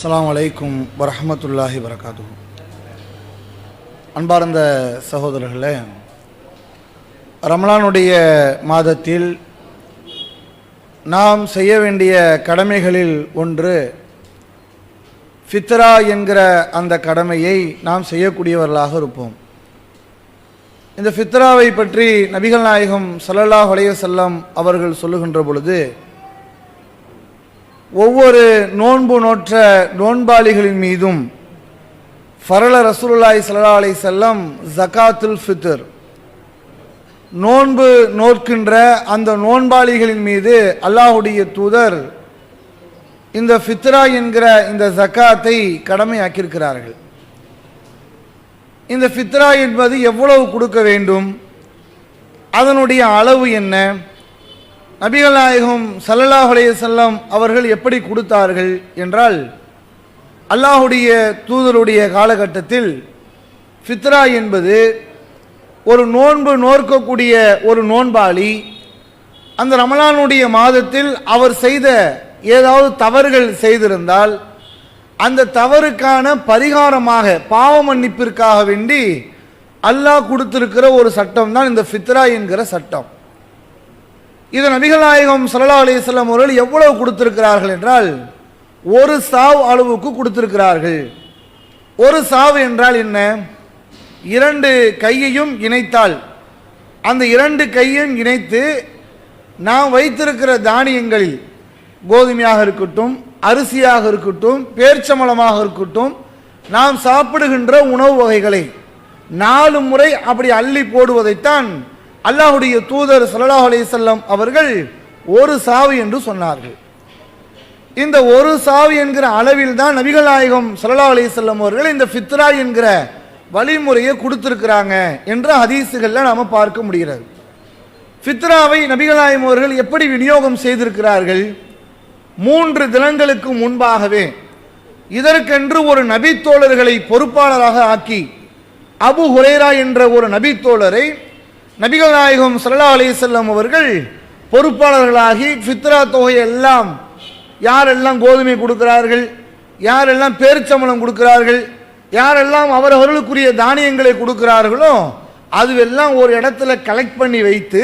அஸ்லாம் வலைக்கும் வரமத்துல்லாஹி வரகாத்து அன்பார்ந்த சகோதரர்களே ரமலானுடைய மாதத்தில் நாம் செய்ய வேண்டிய கடமைகளில் ஒன்று ஃபித்ரா என்கிற அந்த கடமையை நாம் செய்யக்கூடியவர்களாக இருப்போம். இந்த ஃபித்ராவை பற்றி நபிகள் நாயகம் சல்லல்லாஹ் அலைஹி அவர்கள் சொல்லுகின்ற பொழுது ஒவ்வொரு நோன்பு நோற்ற நோன்பாளிகளின் மீதும் ஃபரல ரசூலுல்லாய் சல்லா அலைஹி செல்லம் ஜகாத்துல் ஃபித்தர் நோன்பு நோற்கின்ற அந்த நோன்பாளிகளின் மீது அல்லாஹுடைய தூதர் இந்த ஃபித்ரா என்கிற இந்த ஜக்காத்தை கடமையாக்கியிருக்கிறார்கள். இந்த ஃபித்ரா என்பது எவ்வளவு கொடுக்க வேண்டும்? அதனுடைய அளவு என்ன? நபிகள் நாயகம் ஸல்லல்லாஹு அலைஹி அவர்கள் எப்படி கொடுத்தார்கள் என்றால் அல்லாஹுடைய தூதருடைய காலகட்டத்தில் ஃபித்ரா என்பது ஒரு நோன்பு நோற்கக்கூடிய ஒரு நோன்பாளி அந்த ரமலானுடைய மாதத்தில் அவர் செய்த ஏதாவது தவறுகள் செய்திருந்தால் அந்த தவறுக்கான பரிகாரமாக பாவ மன்னிப்பிற்காக வேண்டி அல்லாஹ் கொடுத்திருக்கிற ஒரு சட்டம் தான் இந்த ஃபித்ரா என்கிற சட்டம். இது நபிகள் சல்லா அலிஸ்லாம் அவர்கள் எவ்வளவு கொடுத்திருக்கிறார்கள் என்றால் ஒரு சாவ் அளவுக்கு கொடுத்திருக்கிறார்கள். ஒரு சாவு என்றால் என்ன? இரண்டு கையையும் இணைத்தால். அந்த இரண்டு கையையும் இணைத்து நாம் வைத்திருக்கிற தானியங்களில் கோதுமையாக இருக்கட்டும் அரிசியாக இருக்கட்டும் பேர்ச்சம்பளமாக இருக்கட்டும் நாம் சாப்பிடுகின்ற உணவு வகைகளை நாலு முறை அப்படி அள்ளி போடுவதைத்தான் அல்லாஹுடைய தூதர் சல்லாஹ் அலைஹி அவர்கள் ஒரு சாவு என்று சொன்னார்கள். இந்த ஒரு சாவு என்கிற அளவில் தான் நபிகள் நாயகம் ஸல்லல்லாஹு அலிசல்லம் அவர்கள் இந்த ஃபித்ரா என்கிற வழிமுறையை கொடுத்துருக்குறாங்க என்ற ஹதீஸுகளில் நாம் பார்க்க முடிகிறது. ஃபித்ராவை நபிகள் நாயகம் அவர்கள் எப்படி விநியோகம் செய்திருக்கிறார்கள்? மூன்று தினங்களுக்கு முன்பாகவே இதற்கென்று ஒரு நபித்தோழர்களை பொறுப்பாளராக ஆக்கி அபு ஹுரேரா என்ற ஒரு நபித்தோழரை நபிகள் நாயகம் சல்லா அலைஹி அவர்கள் பொறுப்பாளர்களாகி ஃபித்ரா தொகை எல்லாம் யாரெல்லாம் கோதுமை கொடுக்கிறார்கள் யாரெல்லாம் பேரிச்சம்பளம் கொடுக்கிறார்கள் யாரெல்லாம் அவரவர்களுக்குரிய தானியங்களை கொடுக்கிறார்களோ அதுவெல்லாம் ஒரு இடத்துல கலெக்ட் பண்ணி வைத்து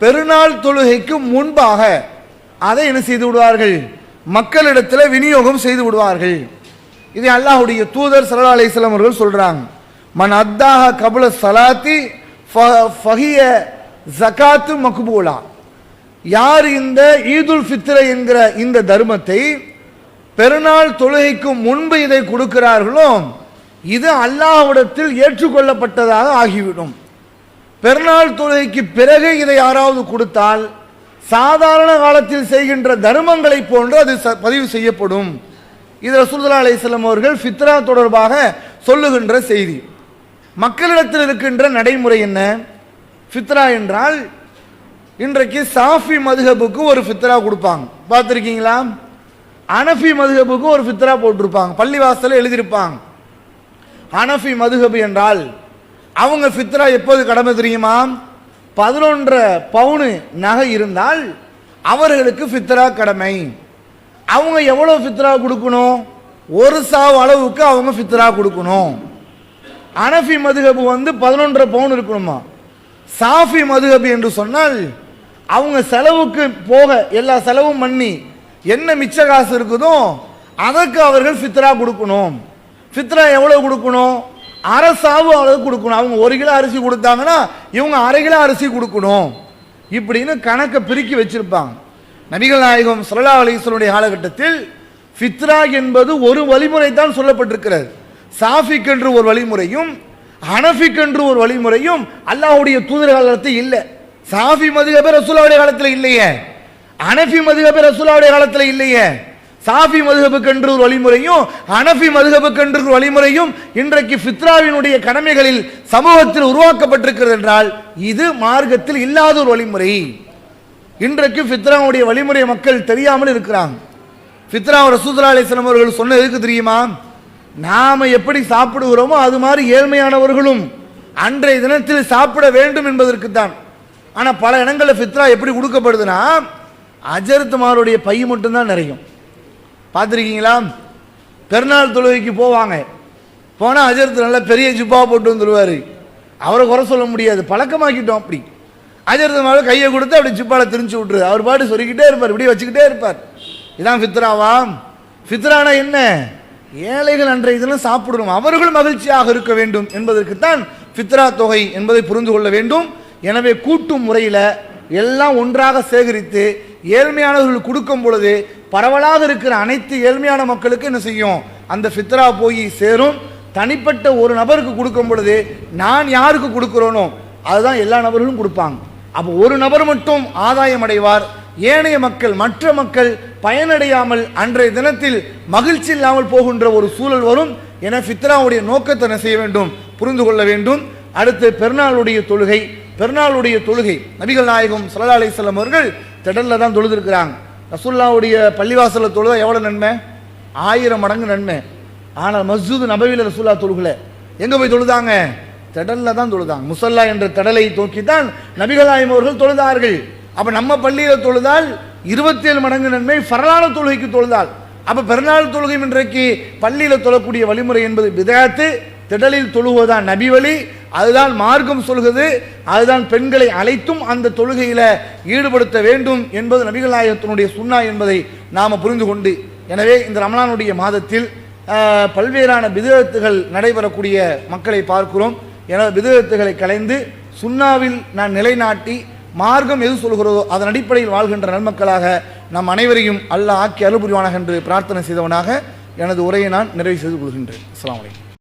பெருநாள் தொழுகைக்கு முன்பாக அதை என்ன செய்து விடுவார்கள்? மக்களிடத்தில் விநியோகம் செய்து விடுவார்கள். இதை அல்லாஹுடைய தூதர் ஸல்லல்லாஹு அலிஸ்லாம் அவர்கள் சொல்கிறாங்க மன் அத்தாக கபுல சலாத்தி ஃபஹிய ஜகாத்து மக்பூலா. யார் இந்த ஈதுல் ஃபித்ர என்கிற இந்த தர்மத்தை பெருநாள் தொழுகைக்கு முன்பு இதை கொடுக்கிறார்களோ இது அல்லாஹ்விடத்தில் ஏற்றுக்கொள்ளப்பட்டதாக ஆகிவிடும். பெருநாள் தொழுகைக்கு பிறகு இதை யாராவது கொடுத்தால் சாதாரண காலத்தில் செய்கின்ற தர்மங்களை போன்று அது ச- பதிவு செய்யப்படும். இது ரசூலுல்லாஹி அலைஹி அவர்கள் ஃபித்ரா தொடர்பாக சொல்லுகின்ற செய்தி. மக்களிடத்தில் இருக்கின்ற நடைமுறை என்ன? ஃபித்ரா என்றால் இன்றைக்கு சாஃபி மதுஹபுக்கு ஒரு ஃபித்ரா கொடுப்பாங்க. பார்த்துருக்கீங்களா? அனஃபி மதுஹபுக்கு ஒரு ஃபித்ரா போட்டிருப்பாங்க. பள்ளிவாசலில் எழுதியிருப்பாங்க. அனஃபி மதுஹபு என்றால் அவங்க ஃபித்ரா எப்போது கடமை தெரியுமா? பதினொன்றரை பவுனு நகை இருந்தால் அவர்களுக்கு ஃபித்ரா கடமை. அவங்க எவ்வளோ ஃபித்ரா கொடுக்கணும்? ஒரு சாவு அளவுக்கு அவங்க ஃபித்ரா கொடுக்கணும். அனஃபி மதுகபு வந்து பதினொன்றரை பவுன் இருக்கணுமா? சாஃபி மதுகபு என்று சொன்னால் அவங்க செலவுக்கு போக எல்லா செலவும் பண்ணி என்ன மிச்ச காசு இருக்குதோ அதற்கு அவர்கள் ஃபித்ரா கொடுக்கணும். ஃபித்ரா எவ்வளோ கொடுக்கணும்? அரசாவும் அவ்வளோ அளவு கொடுக்கணும். அவங்க ஒரு கிலோ அரிசி கொடுத்தாங்கன்னா இவங்க அரை கிலோ அரிசி கொடுக்கணும். இப்படின்னு கணக்கை பிரிக்கி வச்சிருப்பாங்க. நபிகள் நாயகம் ஸல்லல்லாஹு அலைஹி காலகட்டத்தில் ஃபித்ரா என்பது ஒரு வழிமுறை தான் சொல்லப்பட்டிருக்கிறது. சாஃபிக்கென்று ஒரு வழிமுறையும் ஹனஃபிக்கென்று ஒரு வழிமுறையும் அல்லாஹ்வுடைய தூதர் காலத்தில் இல்லை. சாஃபி மதுகபே ரசூலாவுடைய காலத்தில் இல்லையே. அனஃபி மதுகபே ரசூலாவுடைய காலத்தில் இல்லையே. சாஃபி மதுகபுக்கென்று ஒரு வழிமுறையும் அனஃபி மதுகபுக்கென்று ஒரு வழிமுறையும் இன்றைக்கு ஃபித்ராவினுடைய கடமைகளில் சமூகத்தில் உருவாக்கப்பட்டிருக்கிறது என்றால் இது மார்க்கத்தில் இல்லாத ஒரு வழிமுறை. இன்றைக்கு ஃபித்ராவுடைய வழிமுறை மக்கள் தெரியாமல் இருக்கிறாங்க. ஃபித்ரா ரசூதுல்லா அலிஸ்லாம் அவர்கள் சொன்ன எதுக்கு தெரியுமா? நாம் எப்படி சாப்பிடுகிறோமோ அது மாதிரி ஏழ்மையானவர்களும் அன்றைய தினத்தில் சாப்பிட வேண்டும் என்பதற்கு தான் ஆனால் பல இடங்களில் ஃபித்ரா எப்படி கொடுக்கப்படுதுன்னா அஜர்த்துமாருடைய பை மட்டும்தான் நிறையும். பார்த்துருக்கீங்களா? பெருநாள் தொழுகைக்கு போவாங்க. போனால் அஜரத்து நல்ல பெரிய ஜிப்பா போட்டு வந்துடுவார் அவரை குறை சொல்ல முடியாது. பழக்கமாக்கிட்டோம் அப்படி. அஜரத்து கையை கொடுத்து அப்படி ஜிப்பால திரிஞ்சு விட்ரு அவர் பாட்டு சொல்லிக்கிட்டே இருப்பார் இப்படி வச்சுக்கிட்டே இருப்பார். இதான் ஃபித்ராவா? ஃபித்ரானா என்ன? ஏழைகள் அன்றைய தினம் சாப்பிடணும். அவர்கள் மகிழ்ச்சியாக இருக்க வேண்டும் என்பதற்குத்தான் ஃபித்ரா தொகை என்பதை புரிந்து கொள்ள வேண்டும். எனவே கூட்டும் முறையில் எல்லாம் ஒன்றாக சேகரித்து ஏழ்மையானவர்கள் கொடுக்கும் பொழுது பரவலாக இருக்கிற அனைத்து ஏழ்மையான மக்களுக்கு என்ன செய்யும்? அந்த ஃபித்ரா போய் சேரும். தனிப்பட்ட ஒரு நபருக்கு கொடுக்கும் பொழுது நான் யாருக்கு கொடுக்குறோனோ அதுதான் எல்லா நபர்களும் கொடுப்பாங்க. அப்போ ஒரு நபர் மட்டும் ஆதாயம் அடைவார். ஏனைய மக்கள் மற்ற மக்கள் பயனடையாமல் அன்றைய தினத்தில் மகிழ்ச்சி இல்லாமல் போகின்ற ஒரு சூழல் வரும். என ஃபித்ராவுடைய நோக்கத்தை என்ன செய்ய வேண்டும் புரிந்து கொள்ள வேண்டும். அடுத்து பெருநாளுடைய தொழுகை. பெருநாளுடைய தொழுகை. நபிகள் நாயகம் சல்லா அலிஸ்லாம் அவர்கள் திடலில் தான் தொழுதுருக்கிறாங்க. ரசுல்லாவுடைய பள்ளிவாசலில் தொழுதா எவ்வளோ நன்மை? ஆயிரம் மடங்கு நன்மை. ஆனால் மஸ்ஜூத் நபவியில் ரசூல்லா தொழுகலை. எங்கே போய் தொழுதாங்க? திடலில் தான் தொழுதாங்க முசல்லா என்ற திடலை தோக்கி தான் நபிகள் நாயகம் அவர்கள் தொழுதார்கள். அப்போ நம்ம பள்ளியில் தொழுதால் இருபத்தேழு மடங்கு நன்மை ஃபரலான தொழுகைக்கு தொழுதால் அப்போ பெருநாள் தொழுகை இன்றைக்கு பள்ளியில் தொழக்கூடிய வழிமுறை என்பது விதயத்து திடலில் தொழுவதான் நபி வழி அதுதான் மார்க்கம் சொல்கிறது அதுதான் பெண்களை அழைத்தும் அந்த தொழுகையில் ஈடுபடுத்த வேண்டும் என்பது நபிகள் நாயகத்தினுடைய சுண்ணா என்பதை நாம் புரிந்து கொண்டு எனவே இந்த ரமலானுடைய மாதத்தில் பல்வேறான விதத்துகள் நடைபெறக்கூடிய மக்களை பார்க்கிறோம். எனது விதத்துகளை கலைந்து சுண்ணாவில் நான் நிலைநாட்டி மார்க்கம் எது சொல்கிறதோ அதன் அடிப்படையில் வாழ்கின்ற நன்மக்களாக நம் அனைவரையும் அல்லாஹ் ஆக்கி அருள் புரிவானாக என்று பிரார்த்தனை செய்தவனாக எனது உரையை நான் நிறைவு செய்து கொள்கின்றேன். அஸ்லாம் வலைக்கம்